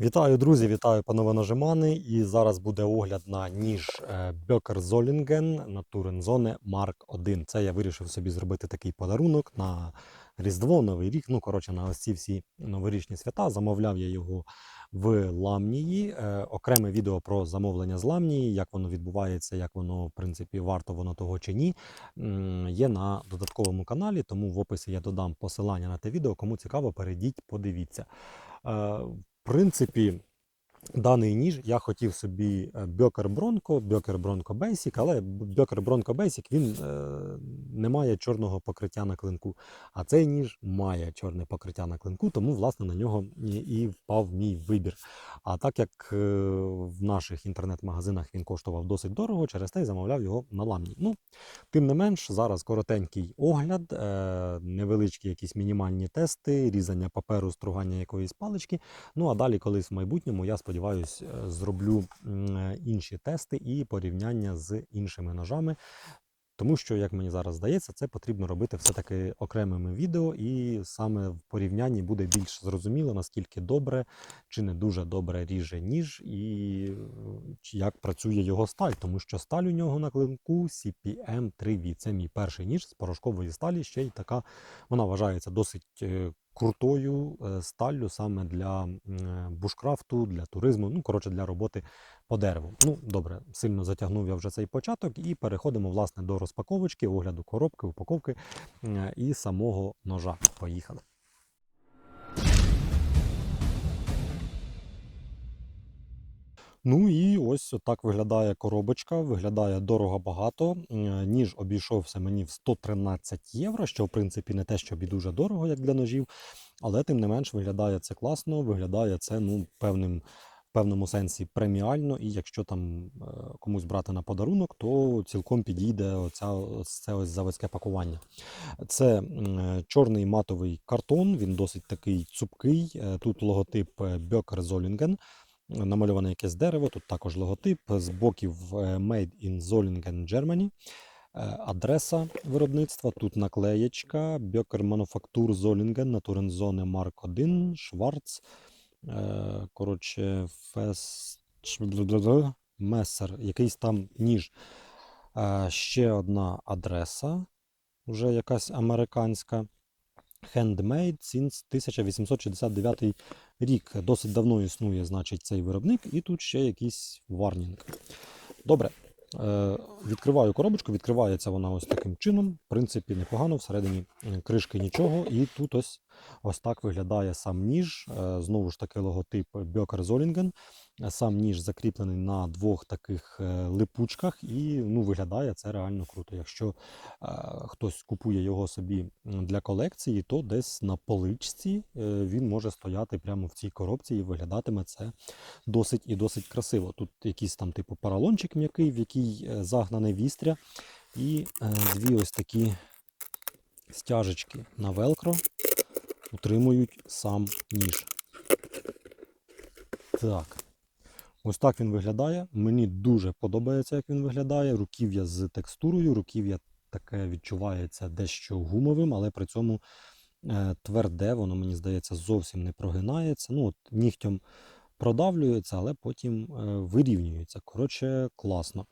Вітаю, друзі! Вітаю панове ножимани. І зараз буде огляд на ніж е, Böker Zollingen на Турензоне Mark 1. Це я вирішив собі зробити такий подарунок на Різдво, Новий рік. Ну, коротше, на ось ці всі новорічні свята. Замовляв я його в Ламнії. Е, Окреме відео про замовлення з Ламнії, як воно відбувається, як воно, в принципі, варто воно того чи ні. Є на додатковому каналі, тому в описі я додам посилання на те відео. Кому цікаво, перейдіть, подивіться. Е, в принципі, даний ніж я хотів собі е, Böker Bronco, Böker Bronco Basic, але Böker Bronco Basic він е, не має чорного покриття на клинку. А цей ніж має чорне покриття на клинку, тому власне на нього і впав мій вибір. А так як е, в наших інтернет-магазинах він коштував досить дорого, через те й замовляв його на ламні. Ну, тим не менш, зараз коротенький огляд, е, невеличкі якісь мінімальні тести, різання паперу, стругання якоїсь палички. Ну а далі, колись в майбутньому, я сподіваюся, зроблю е, інші тести і порівняння з іншими ножами. Тому що, як мені зараз здається, це потрібно робити все-таки окремими відео, і саме в порівнянні буде більш зрозуміло, наскільки добре чи не дуже добре ріже ніж, і е, як працює його сталь, тому що сталь у нього на клинку CPM 3V. Це мій перший ніж з порошкової сталі. Ще й така вона вважається досить е, крутою е, сталлю саме для е, бушкрафту, для туризму, ну коротше для роботи по дереву. Ну добре, сильно затягнув я вже цей початок, і переходимо власне до розпаковочки, огляду коробки, упаковки е, і самого ножа. Поїхали. Ну і ось так виглядає коробочка, виглядає дорого багато. Е, Ніж обійшовся мені в 113 євро, що в принципі не те, щоб і дуже дорого, як для ножів, але тим не менш виглядає це класно, виглядає це ну, певним, в певному сенсі преміально. І якщо там е, комусь брати на подарунок, то цілком підійде оця, це ось заводське пакування. Це чорний матовий картон, він досить такий цупкий. Е, Тут логотип Böker Zollingen намальоване якесь дерево, тут також логотип, з боків е, Made in Zollingen, Germany. Е, Адреса виробництва, тут наклеєчка, Böker Manufaktur Zollingen, Naturenzone Mark 1, Schwarz. Е, Коротше, Фес... Месер, якийсь там ніж. Ще одна адреса, вже якась американська. Handmade since 1869 рік. Досить давно існує, значить, цей виробник, і тут ще якийсь варнінг. Добре. Е, відкриваю коробочку, відкривається вона ось таким чином. В принципі, непогано, всередині е, кришки нічого. І тут ось ось так виглядає сам ніж. Е, знову ж таки, логотип Zollingen. Е, Сам ніж закріплений на двох таких е, липучках, і ну, виглядає це реально круто. Якщо е, хтось купує його собі для колекції, то десь на поличці е, він може стояти прямо в цій коробці і виглядатиме це досить і досить красиво. Тут якийсь там типу поролончик м'який, в який загнане вістря, і е, дві ось такі стяжечки на велкро утримують сам ніж. Так. Ось так він виглядає. Мені дуже подобається, як він виглядає. Руків'я з текстурою, руків'я таке відчувається дещо гумовим, але при цьому е, тверде, воно, мені здається, зовсім не прогинається. Ну, от нігтем продавлюється, але потім е, вирівнюється. Коротше, класно.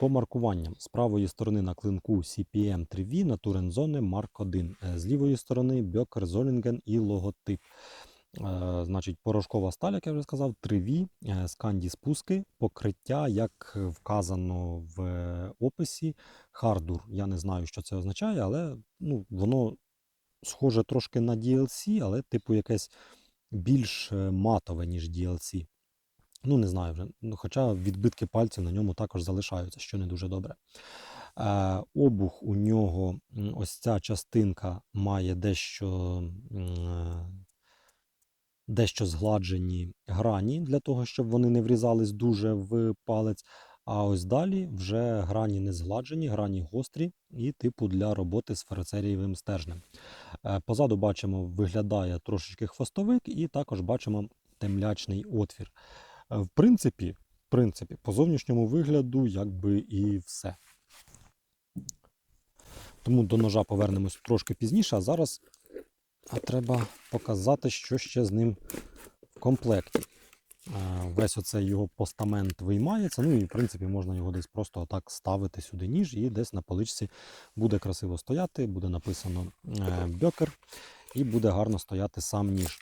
По маркуванням з правої сторони на клинку CPM 3V на Турензоне Mark 1. Е, З лівої сторони Böker Zollingen і логотип. Е, Значить, порошкова сталь, як я вже сказав, 3V, е, сканді спуски, покриття, як вказано в описі, хардур. Я не знаю, що це означає, але ну, воно схоже трошки на DLC, але типу якесь більш матове, ніж DLC. Ну, не знаю вже. Ну, Хоча відбитки пальців на ньому також залишаються, що не дуже добре. Е, обух у нього, ось ця частинка має дещо, е, дещо згладжені грані для того, щоб вони не врізались дуже в палець. А ось далі вже грані не згладжені, грані гострі і типу для роботи з ферроцерієвим стержнем. Е, Позаду бачимо, виглядає трошечки хвостовик, і також бачимо темлячний отвір. Е, В принципі, в принципі, по зовнішньому вигляду, якби і все. Тому до ножа повернемось трошки пізніше, а зараз треба показати, що ще з ним в комплекті. Е, Весь оцей його постамент виймається. Ну і в принципі можна його десь просто отак ставити сюди ніж, і десь на поличці буде красиво стояти, буде написано е, бьокер, і буде гарно стояти сам ніж.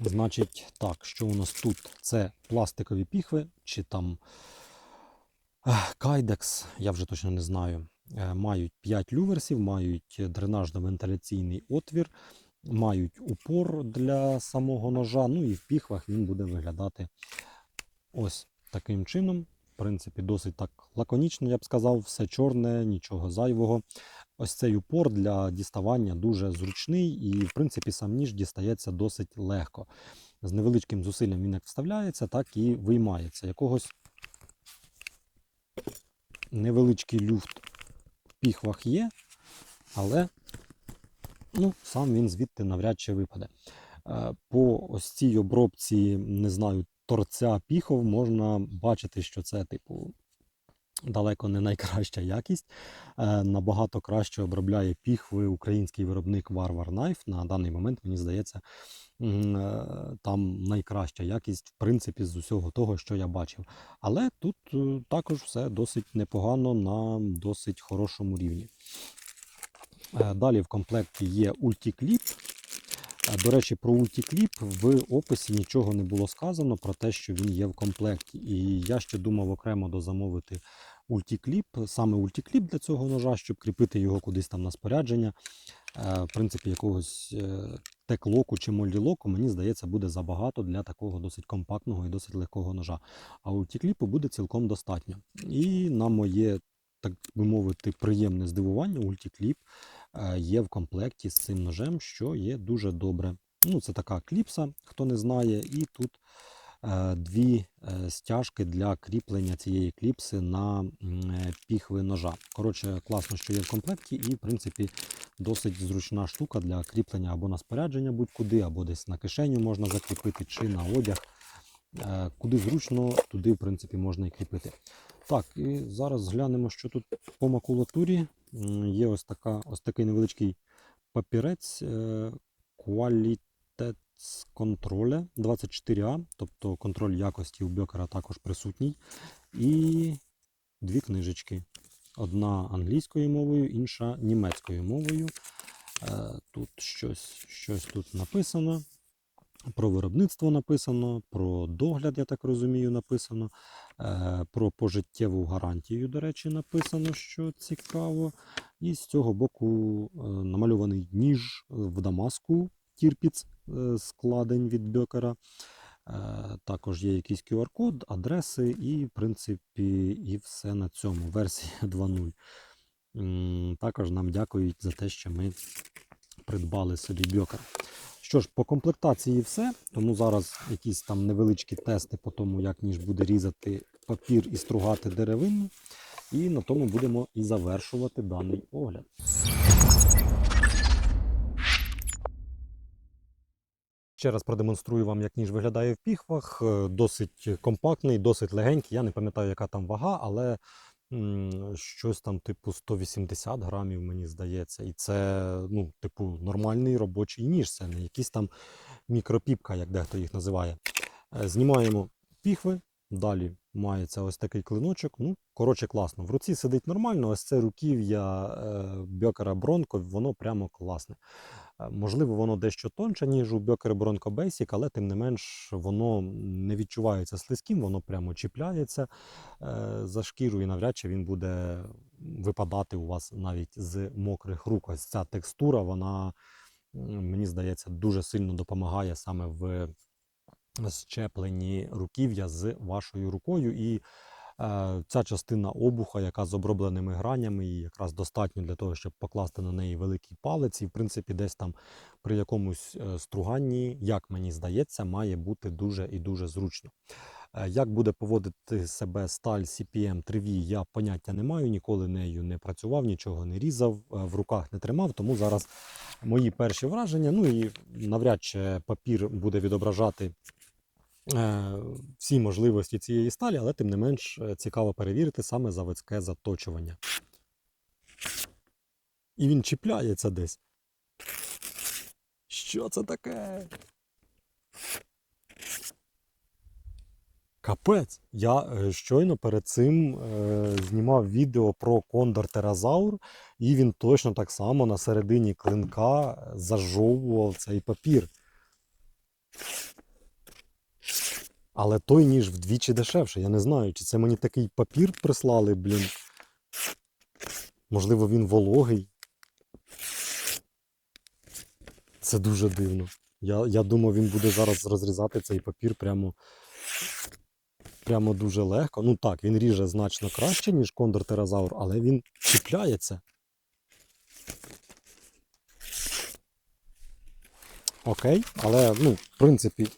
Значить, так, що у нас тут? Це пластикові піхви, чи там кайдекс, я вже точно не знаю. Е, Мають 5 люверсів, мають дренажно-вентиляційний отвір, мають упор для самого ножа. Ну і в піхвах він буде виглядати ось таким чином. В принципі, досить так лаконічно, я б сказав, все чорне, нічого зайвого. Ось цей упор для діставання дуже зручний, і, в принципі, сам ніж дістається досить легко. З невеличким зусиллям він як вставляється, так і виймається. Якогось невеличкий люфт в піхвах є, але ну, сам він звідти навряд чи випаде. Е, По ось цій обробці, не знаю, торця піхов можна бачити, що це, типу, далеко не найкраща якість. Е, Набагато краще обробляє піхви український виробник Warwar Knife. На даний момент, мені здається, е, там найкраща якість, в принципі, з усього того, що я бачив. Але тут е, також все досить непогано на досить хорошому рівні. Далі в комплекті є ультікліп. До речі, про ультікліп в описі нічого не було сказано про те, що він є в комплекті. І я ще думав окремо дозамовити ультікліп, саме ультікліп для цього ножа, щоб кріпити його кудись там на спорядження. Е, В принципі, якогось е, теклоку чи молділоку, мені здається, буде забагато для такого досить компактного і досить легкого ножа. А ультікліпу буде цілком достатньо. І на моє, так би мовити, приємне здивування, ультікліп е, є в комплекті з цим ножем, що є дуже добре. Ну, це така кліпса, хто не знає, і тут дві е, стяжки для кріплення цієї кліпси на е, піхви ножа. Коротше, класно, що є в комплекті, і в принципі досить зручна штука для кріплення або на спорядження будь-куди, або десь на кишеню можна закріпити, чи на одяг. Е, Куди зручно, туди, в принципі, можна і кріпити. Так, і зараз глянемо, що тут по макулатурі. Є ось, така, ось такий невеличкий папірець е, Qualitets Control 24A, тобто контроль якості у бьокера також присутній. І дві книжечки. Одна англійською мовою, інша німецькою мовою. Е, Тут щось, щось тут написано. Про виробництво написано, про догляд, я так розумію, написано, е, про пожиттєву гарантію, до речі, написано, що цікаво. І з цього боку е, намальований ніж в Дамаску, тірпіц, складень від бьокера. Е, Також є якийсь QR-код, адреси, і, в принципі, і все на цьому. Версія 2.0. Також нам дякують за те, що ми придбали собі бьокер. Що ж, по комплектації все. Тому зараз якісь там невеличкі тести по тому, як ніж буде різати папір і стругати деревину. І на тому будемо і завершувати даний огляд. Ще раз продемонструю вам, як ніж виглядає в піхвах. Е, Досить компактний, досить легенький. Я не пам'ятаю, яка там вага, але щось там типу 180 грамів, мені здається. І це, ну, типу, нормальний робочий ніж. Це не якийсь там мікропіпка, як дехто їх називає. Е, Знімаємо піхви. Далі мається ось такий клиночок. Ну, коротше, класно. В руці сидить нормально, ось це руків'я е, бьокера Бронко, воно прямо класне. Е, Можливо, воно дещо тонше, ніж у Бьокер Bronco Basic, але тим не менш воно не відчувається слизьким, воно прямо чіпляється е, за шкіру і навряд чи він буде випадати у вас навіть з мокрих рук. Ось ця текстура, вона, мені здається, дуже сильно допомагає саме в щепленні руків'я з вашою рукою. І е, ця частина обуха, яка з обробленими гранями, і якраз достатньо для того, щоб покласти на неї великий палець. І, в принципі, десь там при якомусь е, струганні, як мені здається, має бути дуже і дуже зручно. Е, Як буде поводити себе сталь CPM 3V, я поняття не маю, ніколи нею не працював, нічого не різав, е, в руках не тримав, тому зараз мої перші враження. Ну і навряд чи папір буде відображати всі можливості цієї сталі, але тим не менш е, цікаво перевірити саме заводське заточування. І він чіпляється десь. Що це таке? Капець. Я е, щойно перед цим е, знімав відео про кондор Теразаур, і він точно так само на середині клинка зажовував цей папір. Але той ніж вдвічі дешевше. Я не знаю, чи це мені такий папір прислали, блін. Можливо, він вологий. Це дуже дивно. Я, я думав, він буде зараз розрізати цей папір прямо, прямо дуже легко. Ну так, він ріже значно краще, ніж кондор Теразаур, але він чіпляється. Окей, але, ну, в принципі,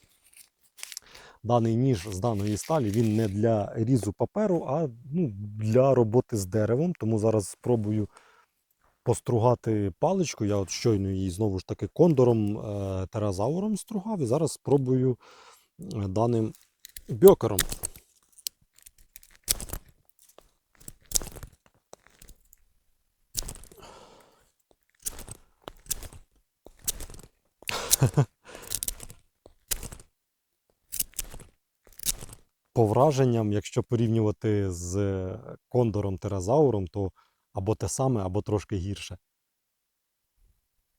даний ніж з даної сталі він не для різу паперу, а ну, для роботи з деревом. Тому зараз спробую постругати паличку. Я от щойно її знову ж таки кондором е, теразауром стругав, і зараз спробую е, даним бьокером. По враженням, якщо порівнювати з кондором теразауром, то або те саме, або трошки гірше.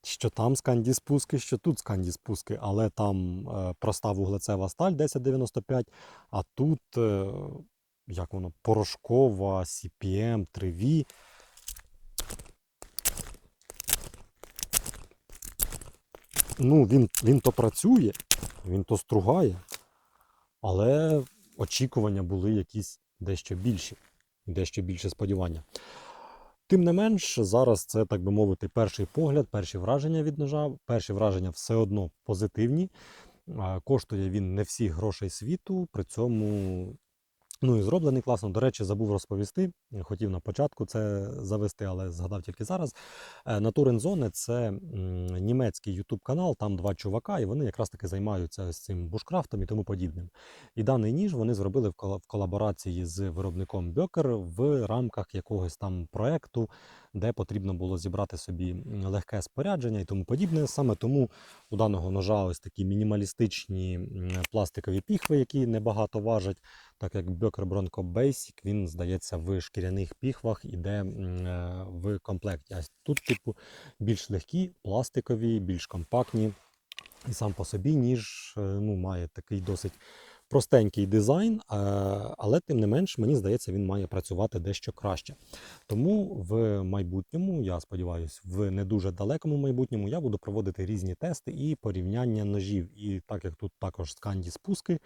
Що там сканді спуски, що тут сканді спуски, але там е, проста вуглецева сталь 1095, а тут, е, як воно, порошкова CPM 3V. Ну, він, він то працює, він то стругає, але очікування були якісь дещо більші, дещо більше сподівання. Тим не менш, зараз це, так би мовити, перший погляд, перші враження від ножа. Перші враження все одно позитивні. Коштує він не всіх грошей світу, при цьому ну і зроблений класно. До речі, забув розповісти. Хотів на початку це завести, але згадав тільки зараз. Е, Натурензоне це німецький ютуб канал, там два чувака, і вони якраз таки займаються ось цим бушкрафтом і тому подібним. І даний ніж вони зробили в колаборації з виробником Бьокер в рамках якогось там проекту, де потрібно було зібрати собі легке спорядження і тому подібне. Саме тому у даного ножа ось такі мінімалістичні пластикові піхви, які небагато важать, так як Бьокер Bronco Basic, він здається в шкіряних піхвах іде е, в комплекті. А тут, типу, більш легкі, пластикові, більш компактні. І сам по собі ніж е, ну, має такий досить простенький дизайн, е, але тим не менш, мені здається, він має працювати дещо краще. Тому в майбутньому, я сподіваюся, в не дуже далекому майбутньому я буду проводити різні тести і порівняння ножів. І так як тут також сканді спуски,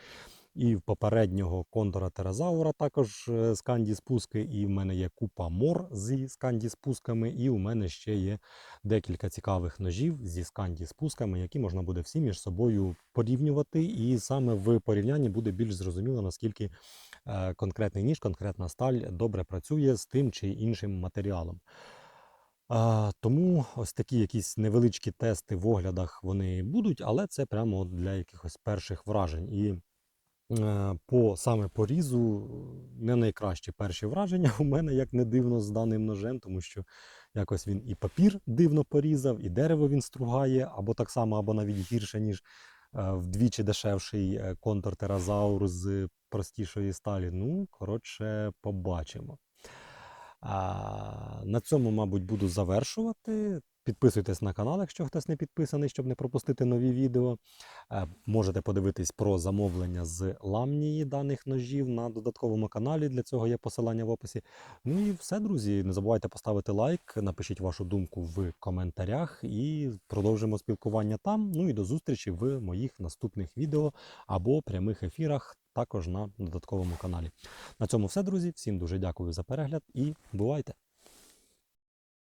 і в попереднього кондора Теразаура також е, сканді спуски, і в мене є купа мор зі сканді спусками, і у мене ще є декілька цікавих ножів зі сканді спусками, які можна буде всі між собою порівнювати. І саме в порівнянні буде більш зрозуміло, наскільки е, конкретний ніж, конкретна сталь добре працює з тим чи іншим матеріалом. А, тому ось такі якісь невеличкі тести в оглядах вони будуть, але це прямо для якихось перших вражень. І по саме по різу не найкращі перші враження у мене, як не дивно, з даним ножем, тому що якось він і папір дивно порізав, і дерево він стругає, або так само, або навіть гірше, ніж е, вдвічі дешевший е, контур Теразаур з простішої сталі. Ну, коротше, побачимо. А, на цьому, мабуть, буду завершувати. Підписуйтесь на канал, якщо хтось не підписаний, щоб не пропустити нові відео. Е, Можете подивитись про замовлення з ламнії даних ножів на додатковому каналі. Для цього є посилання в описі. Ну і все, друзі. Не забувайте поставити лайк, напишіть вашу думку в коментарях і продовжимо спілкування там. Ну і до зустрічі в моїх наступних відео або прямих ефірах, також на додатковому каналі. На цьому все, друзі. Всім дуже дякую за перегляд і бувайте!